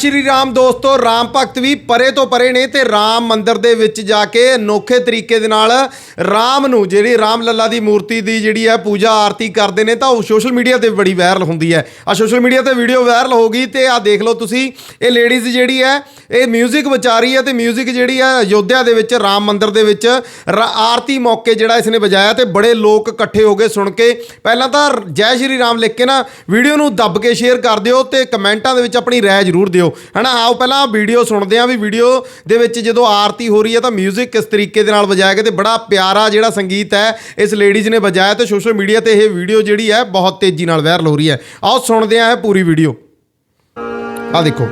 ਸ਼੍ਰੀ ਰਾਮ ਦੋਸਤੋ, ਰਾਮ ਭਗਤ ਵੀ ਪਰੇ ਤੋਂ ਪਰੇ ਨੇ ਤੇ ਰਾਮ ਮੰਦਿਰ ਦੇ ਵਿੱਚ ਜਾ ਕੇ ਅਨੋਖੇ ਤਰੀਕੇ ਦੇ ਨਾਲ ਰਾਮ ਨੂੰ, ਜਿਹੜੀ ਰਾਮ ਲੱਲਾ ਦੀ ਮੂਰਤੀ ਦੀ ਜਿਹੜੀ ਹੈ ਪੂਜਾ ਆਰਤੀ ਕਰਦੇ ਨੇ, ਤਾਂ ਉਹ ਸੋਸ਼ਲ ਮੀਡੀਆ ਤੇ ਬੜੀ ਵਾਇਰਲ ਹੁੰਦੀ ਹੈ। ਆ ਸੋਸ਼ਲ ਮੀਡੀਆ ਤੇ ਵੀਡੀਓ ਵਾਇਰਲ ਹੋ ਗਈ ਤੇ ਆ ਦੇਖ ਲਓ ਤੁਸੀਂ, ਇਹ ਲੇਡੀਜ਼ ਜਿਹੜੀ ਹੈ ਇਹ 뮤직 ਵਜਾ ਰਹੀ ਹੈ ਤੇ 뮤직 ਜਿਹੜੀ ਹੈ ਅਯੋਧਿਆ ਦੇ ਵਿੱਚ ਰਾਮ ਮੰਦਿਰ ਦੇ ਵਿੱਚ ਰਾ- ਆਰਤੀ ਮੌਕੇ ਜਿਹੜਾ ਇਸਨੇ ਵਜਾਇਆ ਤੇ ਬੜੇ ਲੋਕ ਇਕੱਠੇ ਹੋ ਗਏ ਸੁਣ ਕੇ ਪਹਿਲਾਂ ਤਾਂ ਜੈ ਸ਼੍ਰੀ ਰਾਮ ਲਿਖ ਕੇ ਨਾ ਵੀਡੀਓ ਨੂੰ ਦੱਬ ਕੇ ਸ਼ੇਅਰ ਕਰ ਦਿਓ ਤੇ ਕਮੈਂਟਾਂ ਦੇ ਵਿੱਚ ਆਪਣੀ ਰਾਏ ਜ਼ਰੂਰ ਦਿਓ ਹਨਾ ਆਓ ਪਹਿਲਾਂ ਵੀਡੀਓ ਸੁਣਦੇ ਆਂ ਵੀ ਵੀਡੀਓ ਦੇ ਵਿੱਚ ਜਦੋਂ ਆਰਤੀ ਹੋ ਰਹੀ ਹੈ ਤਾਂ 뮤직 ਕਿਸ ਤਰੀਕੇ ਦੇ ਨਾਲ ਵਜਾਇਆ ਗਿਆ ਤੇ ਬੜਾ ਪਿਆਰਾ ਜਿਹੜਾ ਸੰਗੀਤ ਹੈ ਇਸ ਲੇਡੀਜ਼ ਨੇ ਵਜਾਇਆ ਤੇ ਸੋਸ਼ਲ ਮੀਡੀਆ ਤੇ ਇਹ ਵੀਡੀਓ ਜਿਹੜੀ ਹੈ ਬਹੁਤ ਤੇਜ਼ੀ ਨਾਲ ਵਾਇਰਲ ਹੋ ਰਹੀ ਹੈ ਆਓ ਸੁਣਦੇ ਆਂ ਇਹ ਪੂਰੀ ਵੀਡੀਓ ਆ ਦੇਖੋ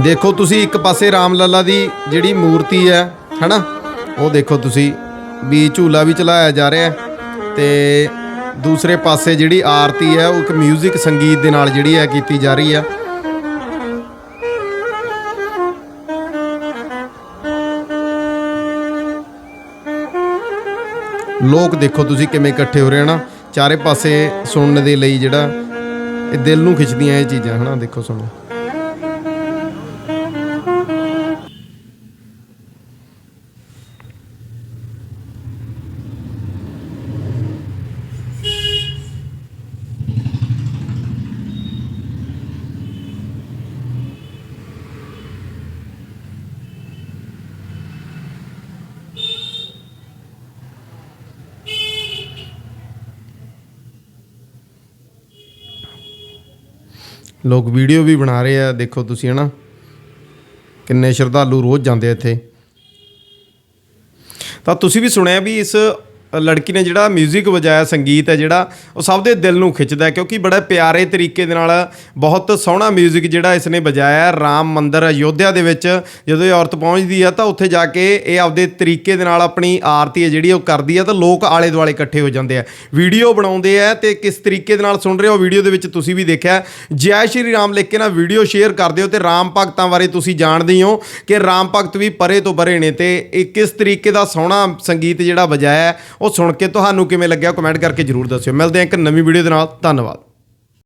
ਦੇਖੋ ਤੁਸੀਂ ਇੱਕ ਪਾਸੇ ਰਾਮ ਲੱਲਾ ਦੀ ਜਿਹੜੀ ਮੂਰਤੀ ਹੈ, ਹਨਾ? ਉਹ ਦੇਖੋ ਤੁਸੀਂ, ਵੀ ਝੂਲਾ ਵੀ ਚਲਾਇਆ ਜਾ ਰਿਹਾ ਹੈ ਤੇ ਦੂਸਰੇ ਪਾਸੇ ਜਿਹੜੀ ਆਰਤੀ ਹੈ, ਉਹ ਇੱਕ 뮤직 ਸੰਗੀਤ ਦੇ ਨਾਲ ਜਿਹੜੀ ਹੈ ਕੀਤੀ ਜਾ ਰਹੀ ਹੈ। ਲੋਕ ਦੇਖੋ ਤੁਸੀਂ ਕਿਵੇਂ ਇਕੱਠੇ ਹੋ ਰਹੇ ਹਨ? ਚਾਰੇ ਪਾਸੇ ਸੁਣਨ ਦੇ ਲਈ ਜਿਹੜਾ ਇਹ ਦਿਲ ਨੂੰ ਖਿੱਚਦੀਆਂ ਇਹ ਚੀਜ਼ਾਂ, ਹਨਾ? ਦੇਖੋ ਸੁਣੋ। ਲੋਕ ਵੀਡੀਓ ਵੀ ਬਣਾ ਰਹੇ ਆ, ਦੇਖੋ ਤੁਸੀਂ ਹਨਾ। ਕਿੰਨੇ ਸ਼ਰਧਾਲੂ ਰੋਜ਼ ਜਾਂਦੇ ਇੱਥੇ। ਤਾਂ ਤੁਸੀਂ ਵੀ ਸੁਣਿਆ ਵੀ ਇਸ ਲੜਕੀ ਨੇ ਜਿਹੜਾ 뮤직 ਵਜਾਇਆ ਸੰਗੀਤ ਹੈ ਜਿਹੜਾ ਉਹ ਸਭ ਦੇ ਦਿਲ ਨੂੰ ਖਿੱਚਦਾ ਹੈ ਕਿਉਂਕਿ ਬੜਾ ਪਿਆਰੇ ਤਰੀਕੇ ਦੇ ਨਾਲ ਬਹੁਤ ਸੋਹਣਾ 뮤직 ਜਿਹੜਾ ਇਸ ਨੇ ਵਜਾਇਆ ਹੈ। ਰਾਮ ਮੰਦਿਰ ਅਯੋਧਿਆ ਦੇ ਵਿੱਚ ਜਦੋਂ ਇਹ ਔਰਤ ਪਹੁੰਚਦੀ ਆ ਤਾਂ ਉੱਥੇ ਜਾ ਕੇ ਇਹ ਆਪਦੇ ਤਰੀਕੇ ਦੇ ਨਾਲ ਆਪਣੀ ਆਰਤੀ ਹੈ ਜਿਹੜੀ ਉਹ ਕਰਦੀ ਆ ਤਾਂ ਲੋਕ ਆਲੇ ਦੁਆਲੇ ਇਕੱਠੇ ਹੋ ਜਾਂਦੇ ਆ ਵੀਡੀਓ ਬਣਾਉਂਦੇ ਆ ਤੇ ਕਿਸ ਤਰੀਕੇ ਦੇ ਨਾਲ ਸੁਣ ਰਹੇ ਹੋ ਵੀਡੀਓ ਦੇ ਵਿੱਚ ਤੁਸੀਂ ਵੀ ਦੇਖਿਆ ਜੈ ਸ਼੍ਰੀ ਰਾਮ ਲਿਖ ਕੇ ਨਾ ਵੀਡੀਓ ਸ਼ੇਅਰ ਕਰ ਦਿਓ ਤੇ ਰਾਮ ਭਗਤਾਂ ਬਾਰੇ ਤੁਸੀਂ ਜਾਣਦੇ ਹੀ ਹੋ ਕਿ ਰਾਮ ਭਗਤ ਵੀ ਪਰੇ ਤੋਂ ਪਰੇ ਨੇ ਤੇ ਇਹ ਕਿਸ ਤਰੀਕੇ ਦਾ ਸੋਹਣਾ ਸੰਗੀਤ ਜਿਹੜਾ ਵਜਾਇਆ ਹੈ, ਉਹ ਸੁਣ ਕੇ ਤੁਹਾਨੂੰ ਕਿਵੇਂ ਲੱਗਿਆ? ਕਮੈਂਟ ਕਰਕੇ ਜਰੂਰ ਦੱਸਿਓ। ਮਿਲਦੇ ਹਾਂ ਇੱਕ ਨਵੀਂ ਵੀਡੀਓ ਦੇ ਨਾਲ। ਧੰਨਵਾਦ।